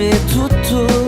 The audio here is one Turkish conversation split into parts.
elimi tuttu.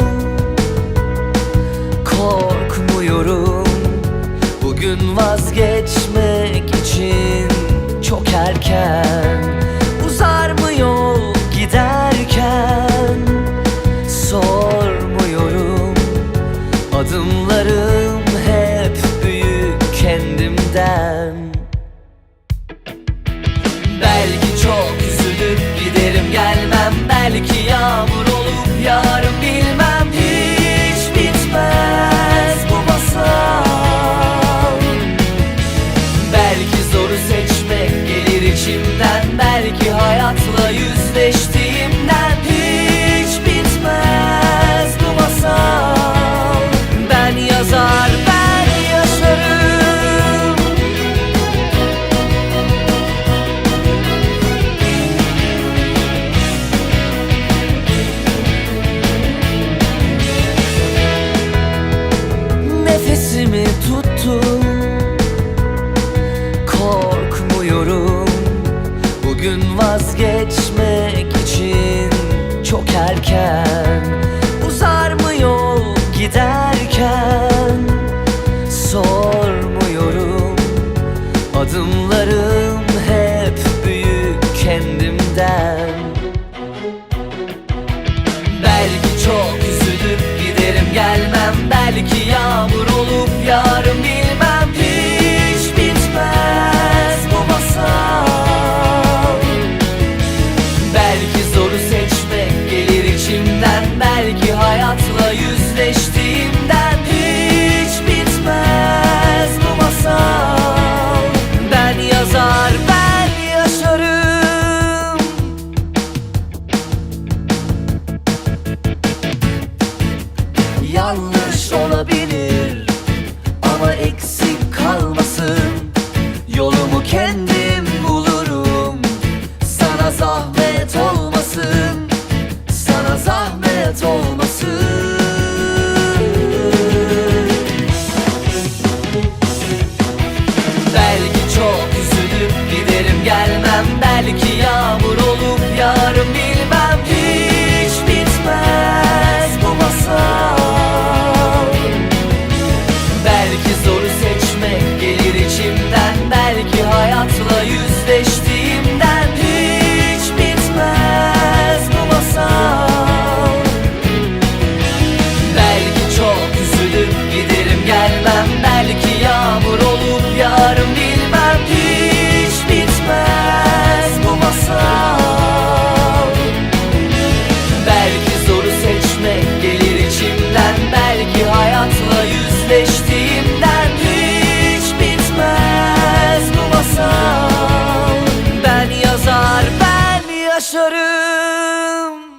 Tuttum Korkmuyorum. Bugün vazgeçmek için çok erken yaşarım